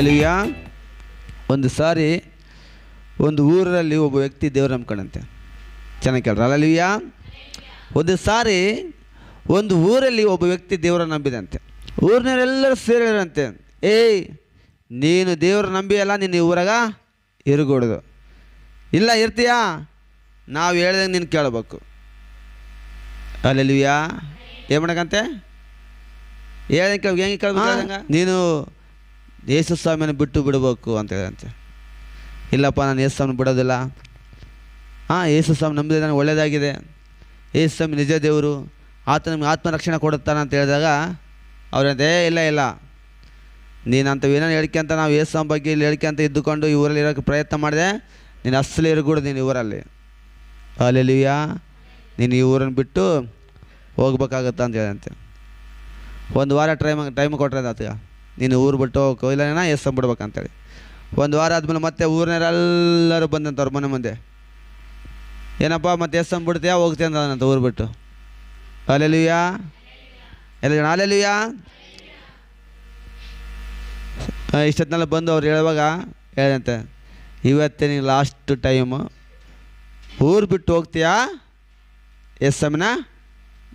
Alleluia ಒಂದು ಸಾರಿ ಒಂದು ಊರಲ್ಲಿ ಒಬ್ಬ ವ್ಯಕ್ತಿ ದೇವ್ರು ನಂಬ್ಕೊಂಡಂತೆ. ಚೆನ್ನಾಗಿ ಕೇಳ್ರ. ಅಲ್ಲೆಲುಯ್ಯ ಒಂದು ಸಾರಿ ಒಂದು ಊರಲ್ಲಿ ಒಬ್ಬ ವ್ಯಕ್ತಿ ದೇವರ ನಂಬಿದಂತೆ. ಊರಿನವರೆಲ್ಲರೂ ಸೇರಿರಂತೆ ಏಯ್ ನೀನು ದೇವ್ರ ನಂಬಿಯಲ್ಲ ನೀನು ಈ ಊರಾಗ ಇರಗೂಡ್ದು. ಇಲ್ಲ ಇರ್ತೀಯಾ? ನಾವು ಹೇಳ್ದಂಗೆ ನೀನು ಕೇಳಬೇಕು. ಅಲ್ಲೆಲುಯ್ಯ ಏನು ಮಾಡಕಂತೆ? ಹೇಳ್ದಂಗೆ ಕೇಳ ಹೆಂಗೆ ಕೇಳ್ಬೇಕು ನೀನು ಯೇಸು ಸ್ವಾಮಿಯನ್ನು ಬಿಟ್ಟು ಬಿಡಬೇಕು ಅಂತ ಹೇಳಂತೆ ಇಲ್ಲಪ್ಪ ನಾನು ಯೇಸು ಸ್ವಾಮಿ ಬಿಡೋದಿಲ್ಲ. ಹಾಂ ಯೇಸು ಸ್ವಾಮಿ ನಂಬಿದ್ರೆ ನನಗೆ ಒಳ್ಳೆಯದಾಗಿದೆ. ಯೇಸು ಸ್ವಾಮಿ ನಿಜ ದೇವರು. ಆತ ನಮಗೆ ಆತ್ಮರಕ್ಷಣೆ ಕೊಡುತ್ತಾನೆ ಅಂತ ಹೇಳಿದಾಗ ಅವ್ರಂತೆ "ಏ, ಇಲ್ಲ ಇಲ್ಲ. ನೀನು ಏನೇನು ಏನೋ ಅಂತ ನಾವು ಯೇಸು ಸ್ವಾಮಿ ಬಗ್ಗೆ ಇಲ್ಲಿ ಅಂತ ಇದ್ದುಕೊಂಡು ಈ ಊರಲ್ಲಿ ಇರೋಕ್ಕೆ ಪ್ರಯತ್ನ ಮಾಡಿದೆ. ನೀನು ಅಸಲು ಇರಗೂಡು ನೀನು ಈ ಊರಲ್ಲಿ. ಅಲ್ಲೆಲಿಯಾ ನೀನು ಈ ಊರನ್ನು ಬಿಟ್ಟು ಹೋಗ್ಬೇಕಾಗತ್ತ? ಅಂತ ಹೇಳಂತೆ ಒಂದು ವಾರ ಟೈಮ್ ಟೈಮ್ ಕೊಟ್ಟರೆ ಆತಗ ನೀನು ಊರು ಬಿಟ್ಟು ಹೋಗೋ, ಇಲ್ಲ ಎಸ್ ಬಿಡ್ಬೇಕಂತೇಳಿ ಒಂದು ವಾರ ಆದಮೇಲೆ ಮತ್ತೆ ಊರಿನವರೆಲ್ಲರೂ ಬಂದಂತ ಅವ್ರ ಮನೆ ಮುಂದೆ. ಏನಪ್ಪ, ಮತ್ತೆ ಎಸ್ ಬಿಡ್ತೀಯಾ ಹೋಗ್ತೀಯ ಅಂತ ಊರು ಬಿಟ್ಟು. ಅಲ್ಲೆಲ್ಲಿಯಾ? ಎಲ್ಲ ಜನ? ಅಲ್ಲೆಲುಯ್ಯಾ ಇಷ್ಟೊತ್ತಿನಲ್ಲ ಬಂದು ಅವ್ರು ಹೇಳುವಾಗ ಹೇಳಿದಂತೆ, ಇವತ್ತೇ ನೀನು ಲಾಸ್ಟ್ ಟೈಮು ಊರು ಬಿಟ್ಟು ಹೋಗ್ತೀಯಾ? ಎಸ್ ಎಮ್ನ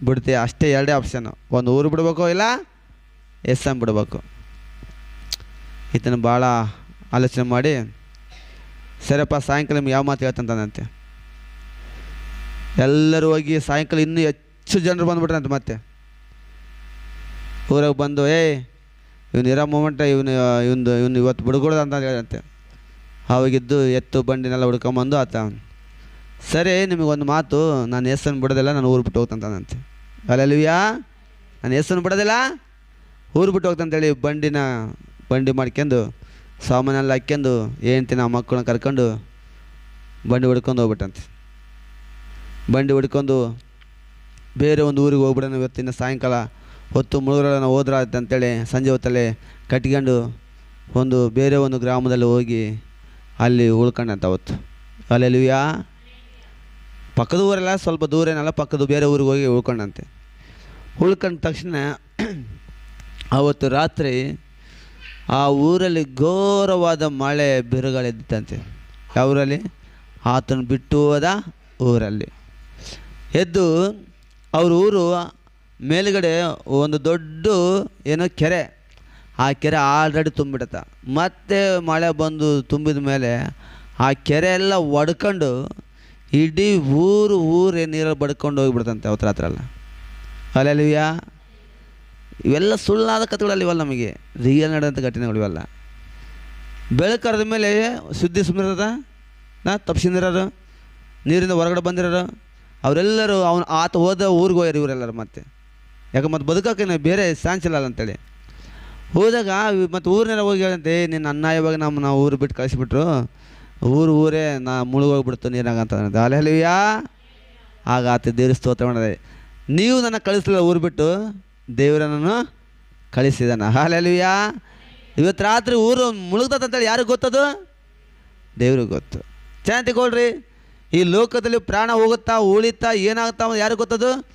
ಬಿಡ್ತೀಯಾ? ಅಷ್ಟೇ ಎರಡೇ ಆಪ್ಷನ್ನು ಒಂದು ಊರು ಬಿಡ್ಬೇಕು, ಇಲ್ಲ ಎಸ್ ಎಂ ಬಿಡ್ಬೇಕು? ಈತನ ಭಾಳ ಆಲೋಚನೆ ಮಾಡಿ, ಸರಿಯಪ್ಪ, ಸಾಯಂಕಾಲ ನಿಮ್ಗೆ ಯಾವ ಮಾತು ಹೇಳ್ತಂತಾನಂತೆ ಎಲ್ಲರೂ ಹೋಗಿ ಸಾಯಂಕಾಲ ಇನ್ನೂ ಹೆಚ್ಚು ಜನರು ಬಂದುಬಿಟ್ರಂತೆ ಮತ್ತೆ. ಊರಾಗ ಬಂದು ಏಯ್ ಇವನು ಇರೋ ಮೂಮೆಂಟ ಇವನು ಇವನು ಇವನು ಇವತ್ತು ಬಿಡ್ಕೊಡೋದು ಅಂತ ಹೇಳಂತೆ ಅವಾಗಿದ್ದು ಎತ್ತು, ಬಂಡಿನೆಲ್ಲ ಹುಡ್ಕೊಂಬಂದು ಆತ. ಸರಿ ನಿಮಗೊಂದು ಮಾತು, ನಾನು ಹೆಸರನ್ನು ಬಿಡೋದಿಲ್ಲ, ನಾನು ಊರು ಬಿಟ್ಟು ಹೋಗ್ತಂತಾನಂತೆ ಅಲ್ಲಲ್ವಿಯಾ ನಾನು ಹೆಸರನ್ನು ಬಿಡೋದಿಲ್ಲ? ಊರು ಬಿಟ್ಟು ಹೋಗ್ತಂತೇಳಿ ಬಂಡಿನ ಬಂಡಿ ಮಾಡ್ಕೊಂಡು, ಸಾಮಾನೆಲ್ಲ ಹಾಕ್ಕೊಂಡು ಏನು ಆ ಮಕ್ಕಳನ್ನ ಕರ್ಕೊಂಡು ಬಂಡಿ ಹೊಡ್ಕೊಂಡು ಹೋಗ್ಬಿಟ್ಟಂತೆ. ಬಂಡಿ ಹೊಡ್ಕೊಂಡು ಬೇರೆ ಒಂದು ಊರಿಗೆ ಹೋಗ್ಬಿಡೋಣ ಇವತ್ತಿನ ಸಾಯಂಕಾಲ. ಹೊತ್ತು ಮುಳುಗರನ್ನ ಹೋದ್ರ ಅಂತೇಳಿ ಸಂಜೆ ಹೊತ್ತಲ್ಲೇ ಕಟ್ಕೊಂಡು ಒಂದು ಬೇರೆ ಒಂದು ಗ್ರಾಮದಲ್ಲಿ ಹೋಗಿ ಅಲ್ಲಿ ಉಳ್ಕೊಂಡಂತ ಅವತ್ತು. ಅಲ್ಲೆಲ್ವಿಯಾ ಪಕ್ಕದ ಊರೆಲ್ಲ, ಸ್ವಲ್ಪ ದೂರ ಏನಲ್ಲ, ಪಕ್ಕದ ಬೇರೆ ಊರಿಗೆ ಹೋಗಿ ಉಳ್ಕೊಂಡಂತೆ. ಉಳ್ಕೊಂಡ ತಕ್ಷಣ ಅವತ್ತು ರಾತ್ರಿ ಆ ಊರಲ್ಲಿ ಘೋರವಾದ ಮಳೆ ಬಿರುಗಳಿದ್ದಂತೆ. ಯಾವ ಊರಲ್ಲಿ ಆತನ ಬಿಟ್ಟು ಹೋದ ಊರಲ್ಲಿ. ಎದ್ದು ಅವ್ರ ಊರು ಮೇಲುಗಡೆ ಒಂದು ದೊಡ್ಡ ಏನೋ ಕೆರೆ. ಆ ಕೆರೆ ಆಲ್ರೆಡಿ ತುಂಬಿಡತ್ತ. ಮತ್ತೆ ಮಳೆ ಬಂದು ತುಂಬಿದ ಮೇಲೆ ಆ ಕೆರೆ ಎಲ್ಲ ಒಡ್ಕೊಂಡು ಇಡೀ ಊರು ಊರೇ ನೀರಲ್ಲಿ ಬಡ್ಕೊಂಡು ಹೋಗಿಬಿಡ್ತಂತೆ ಅವತ್ರ ಹತ್ರ ಎಲ್ಲ. ಅಲ್ಲೆಲ್ಲಿವ್ಯಾ ಇವೆಲ್ಲ ಸುಳ್ಳಾದ ಕಥೆಗಳಲ್ಲಿ ಇವೆಲ್ಲ ನಮಗೆ. ರಿಯಲ್ ನಡೆದಂಥ ಘಟನೆಗಳು ಇವೆಲ್ಲ. ಬೆಳಕರದ ಮೇಲೆ ಸುದ್ದಿ ಸುಮ್ಮನಿರದ ನಾ ತಪ್ಸಿಂದಿರೋರು? ನೀರಿಂದ ಹೊರಗಡೆ ಬಂದಿರೋರು? ಅವರೆಲ್ಲರೂ ಅವನು ಆತ ಹೋದ ಊರಿಗೆ ಹೋಗ್ಯಾರ ಇವರೆಲ್ಲರೂ ಮತ್ತೆ. ಯಾಕೆ ಮತ್ತೆ ಬದುಕೋಕೆ ಬೇರೆ ಚಾನ್ಸ್ ಇಲ್ಲ ಅಂತೇಳಿ. ಹೋದಾಗ ಮತ್ತು ಊರಿನೆಲ್ಲ ಹೋಗಿ ಹೇಳಂತೆ ನಿನ್ನ ಅನ್ಯಾಯವಾಗಿ ನಮ್ಮ ನಾವು ಊರು ಬಿಟ್ಟು ಕಳಿಸಿಬಿಟ್ರು. ಊರು ಊರೇ ನಾ ಮುಳುಗೋಗ್ಬಿಡ್ತು ನೀರಾಗ ಅಂತ ಅಲ್ಲೆಲ್ಲಿಯಾ ಆಗ ಆತ ದೇವ್ರ ಸ್ತೋತ್ರ ಮಾಡಿದೆ. ನೀವು ನನ್ನ ಕಳಿಸ್ಲಿಲ್ಲ ಊರು ಬಿಟ್ಟು. ದೇವರನ್ನು ಕಳಿಸಿದಾನ. ಹಾಲೆಲುಯ್ಯ. ಇವತ್ತು ರಾತ್ರಿ ಊರು ಮುಳುಗ್ತದಂತೇಳಿ ಯಾರಿಗೆ ಗೊತ್ತದು? ದೇವ್ರಿಗೆ ಗೊತ್ತು. ಚೆನ್ನಾಗಿ ತಗೊಳ್ರಿ ಈ ಲೋಕದಲ್ಲಿ ಪ್ರಾಣ ಹೋಗುತ್ತಾ, ಉಳಿತಾ, ಏನಾಗುತ್ತಾ ಯಾರು ಯಾರಿಗೆ ಗೊತ್ತದು?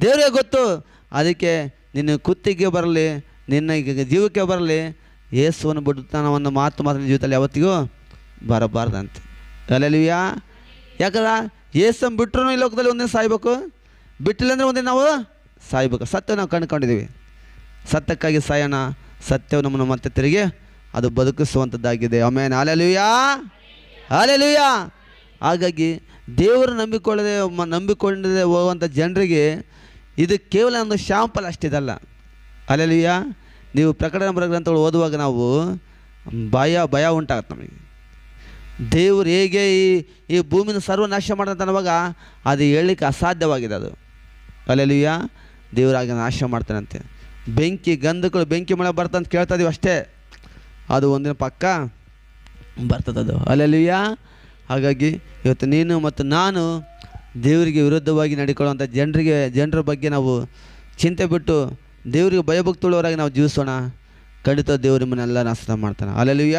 ದೇವ್ರಿಗೆ ಗೊತ್ತು. ಅದಕ್ಕೆ ನಿನ್ನ ಕುತ್ತಿಗೆ ಬರಲಿ, ನಿನ್ನ ಜೀವಕ್ಕೆ ಬರಲಿ, ಯೇಸುವನ್ನು ಬಿಡುತ್ತಾನ ಒಂದು ಮಾತು ಮಾತ್ರ ನಿನ್ನ ಜೀವಿತದಲ್ಲಿ ಯಾವತ್ತಿಗೂ ಬರಬಾರ್ದಂತೆ. ಅಲ್ಲೆಲ್ವಿಯಾ ಯಾಕಂದ್ರೆ ಏಸನ್ನು ಬಿಟ್ಟರು ಈ ಲೋಕದಲ್ಲಿ ಒಂದಿನ ಸಾಯ್ಬೇಕು? ಬಿಟ್ಟಿಲ್ಲ ಅಂದರೆ ಒಂದಿನ ನಾವು ಸಾಯ್ಬೇಕು ಸತ್ಯ ನಾವು ಕಂಡುಕೊಂಡಿದ್ದೀವಿ. ಸತ್ಯಕ್ಕಾಗಿ ಸಾಯೋಣ, ಸತ್ಯವು ನಮ್ಮನ್ನು ಮತ್ತೆ ತಿರುಗಿ ಅದು ಬದುಕಿಸುವಂಥದ್ದಾಗಿದೆ. ಆಮೇಲೆ ಅಲೆಲುಯ್ಯಾ ಅಲೆಲುಯ್ಯಾ ಹಾಗಾಗಿ ದೇವರು ನಂಬಿಕೊಳ್ಳದೆ ನಂಬಿಕೊಳ್ಳದೆ ಹೋಗುವಂಥ ಜನರಿಗೆ ಇದು ಕೇವಲ ಒಂದು ಶಾಂಪಲ್ ಅಷ್ಟಿದಲ್ಲ ಅಲೆಲುಯ್ಯಾ ನೀವು ಪ್ರಕಟಣೆ ಬರೋ ಗ್ರಂಥಗಳು ಓದುವಾಗ ನಾವು ಭಯ ಭಯ ಉಂಟಾಗತ್ತೆ ನಮಗೆ. ದೇವರು ಹೇಗೆ ಈ ಈ ಭೂಮಿನ ಸರ್ವನಾಶ ಅನ್ನುವಾಗ ಅದು ಹೇಳಲಿಕ್ಕೆ ಅಸಾಧ್ಯವಾಗಿದೆ ಅದು. ಅಲ್ಲೆಲ್ಲುಯ್ಯ ದೇವರಾಗ ನಾಶ ಮಾಡ್ತಾನಂತೆ. ಬೆಂಕಿ ಗಂಧಗಳು ಬೆಂಕಿ ಮಳೆ ಬರ್ತಂತ ಕೇಳ್ತಾ ಇದೀವಿ ಅಷ್ಟೇ. ಅದು ಒಂದಿನ ಪಕ್ಕ ಬರ್ತದದು. ಅಲ್ಲೆಲ್ಲುಯ್ಯ ಹಾಗಾಗಿ ಇವತ್ತು ನೀನು ಮತ್ತು ನಾನು ದೇವರಿಗೆ ವಿರುದ್ಧವಾಗಿ ನಡ್ಕೊಳ್ಳುವಂಥ ಜನರಿಗೆ, ಜನರ ಬಗ್ಗೆ ನಾವು ಚಿಂತೆ ಬಿಟ್ಟು ದೇವರಿಗೆ ಭಯಭಕ್ತುಳ್ಳವರಾಗಿ ನಾವು ಜೀವಿಸೋಣ. ಖಂಡಿತ ದೇವರು ನಿಮ್ಮನ್ನೆಲ್ಲ ನಾಶನ ಮಾಡ್ತಾನೆ. ಅಲ್ಲೆಲ್ಲುಯ್ಯ